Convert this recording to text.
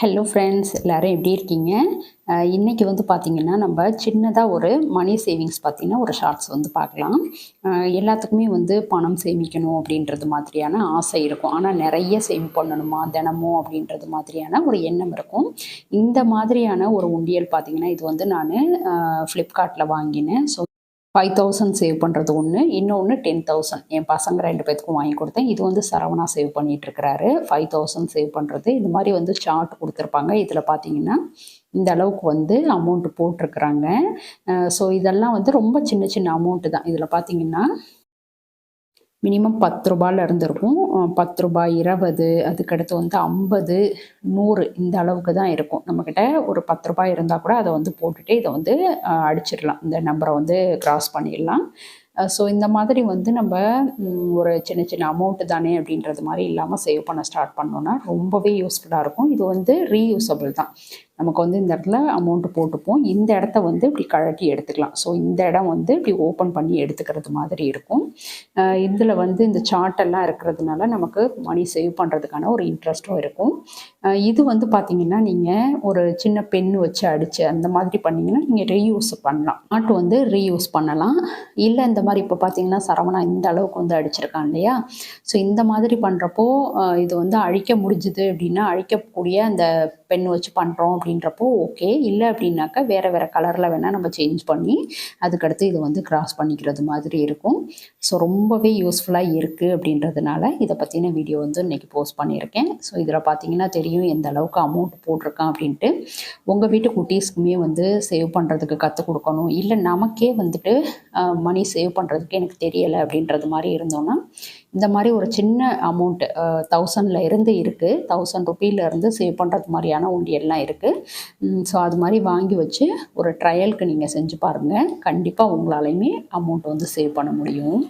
Hello friends எல்லோரும் எப்படி இருக்கீங்க? இன்றைக்கி இன்னைக்கு வந்து பார்த்திங்கன்னா நம்ம சின்னதாக ஒரு மணி சேவிங்ஸ் பார்த்திங்கன்னா ஒரு ஷார்ட்ஸ் வந்து பார்க்கலாம். எல்லாத்துக்குமே வந்து பணம் சேமிக்கணும் அப்படின்றது மாதிரியான ஆசை இருக்கும். ஆனால் நிறைய சேவ் பண்ணணுமா தினமும் அப்படின்றது மாதிரியான ஒரு எண்ணம் இருக்கும். இந்த மாதிரியான ஒரு உண்டியல் பார்த்திங்கன்னா இது வந்து நான் ஃப்ளிப்கார்ட்டில் வாங்கினேன். ஸோ ஃபைவ் தௌசண்ட் சேவ் பண்ணுறது ஒன்று இன்னொன்று டென் தௌசண்ட் என் பசங்க ரெண்டு பேத்துக்கும் வாங்கி கொடுத்தேன். இது வந்து சரவணா சேவ் பண்ணிகிட்ருக்கிறாரு ஃபைவ் தௌசண்ட் சேவ் பண்ணுறது இது மாதிரி வந்து சார்ட் கொடுத்துருப்பாங்க. இதில் பார்த்தீங்கன்னா இந்த அளவுக்கு வந்து அமௌண்ட்டு போட்டிருக்குறாங்க. ஸோ இதெல்லாம் வந்து ரொம்ப சின்ன சின்ன அமௌண்ட்டு தான். இதில் பார்த்தீங்கன்னா மினிமம் பத்து ரூபாயில் இருந்திருக்கும். பத்து ரூபாய் இருபது அதுக்கடுத்து வந்து ஐம்பது நூறு இந்த அளவுக்கு தான் இருக்கும். நம்மக்கிட்ட ஒரு பத்து ரூபாய் இருந்தால் கூட அதை வந்து போட்டுட்டு இதை வந்து அடிச்சிடலாம். இந்த நம்பரை வந்து கிராஸ் பண்ணிடலாம். ஸோ இந்த மாதிரி வந்து நம்ம ஒரு சின்ன சின்ன அமௌண்ட்டு தானே அப்படின்றது மாதிரி இல்லாமல் சேவ் பண்ண ஸ்டார்ட் பண்ணோன்னா ரொம்பவே யூஸ்ஃபுல்லாக இருக்கும். இது வந்து ரீயூசபிள் தான். நமக்கு வந்து இந்த இடத்துல அமௌண்ட்டு போட்டுப்போம். இந்த இடத்த வந்து இப்படி கழட்டி எடுத்துக்கலாம். ஸோ இந்த இடம் வந்து இப்படி ஓப்பன் பண்ணி எடுத்துக்கிறது மாதிரி இருக்கும். இதில் வந்து இந்த சார்ட் எல்லாம் இருக்கிறதுனால நமக்கு மணி சேவ் பண்ணுறதுக்கான ஒரு இன்ட்ரெஸ்ட்டும் இருக்கும். இது வந்து பார்த்திங்கன்னா நீங்கள் ஒரு சின்ன பென் வச்சு அடித்து அந்த மாதிரி பண்ணிங்கன்னா நீங்கள் ரீயூஸ் பண்ணலாம். சார்ட் வந்து ரீயூஸ் பண்ணலாம். இல்லை இந்த மாதிரி இப்போ பார்த்தீங்கன்னா சரவணா இந்த அளவுக்கு வந்து அடிச்சிருக்கான் இல்லையா? ஸோ இந்த மாதிரி பண்ணுறப்போ இது வந்து அழிக்க முடிஞ்சுது அப்படின்னா அழிக்கக்கூடிய அந்த பென் வச்சு பண்ணுறோம் அப்படின்றப்போ ஓகே இல்லை அப்படின்னாக்கா வேறு வேறு கலரில் வேணால் நம்ம சேஞ்ச் பண்ணி அதுக்கடுத்து இது வந்து கிராஸ் பண்ணிக்கிறது மாதிரி இருக்கும். ஸோ ரொம்பவே யூஸ்ஃபுல்லாக இருக்குது அப்படின்றதுனால இதை பற்றின வீடியோ வந்து இன்றைக்கி போஸ்ட் பண்ணியிருக்கேன். ஸோ இதில் பார்த்தீங்கன்னா தெரியும் எந்த அளவுக்கு அமௌண்ட் போட்டிருக்கான் அப்படின்ட்டு. உங்கள் வீட்டு குட்டீஸ்க்குமே வந்து சேவ் பண்ணுறதுக்கு கற்றுக் கொடுக்கணும். இல்லை நமக்கே வந்துட்டு மணி சேவ் பண்ணுறதுக்கு எனக்கு தெரியலை அப்படின்றது மாதிரி இருந்தோன்னா இந்த மாதிரி ஒரு சின்ன அமௌண்ட்டு தௌசண்டில் இருந்து இருக்குது தௌசண்ட் ருபீலேருந்து சேவ் பண்ணுறது மாதிரியான உண்டியல்லாம் இருக்குது ஸோ அது மாதிரி வாங்கி வச்சு ஒரு ட்ரையலுக்கு நீங்கள் செஞ்சு பாருங்கள் கண்டிப்பாக உங்களாலையுமே அமௌண்ட் வந்து சேவ் பண்ண முடியும்.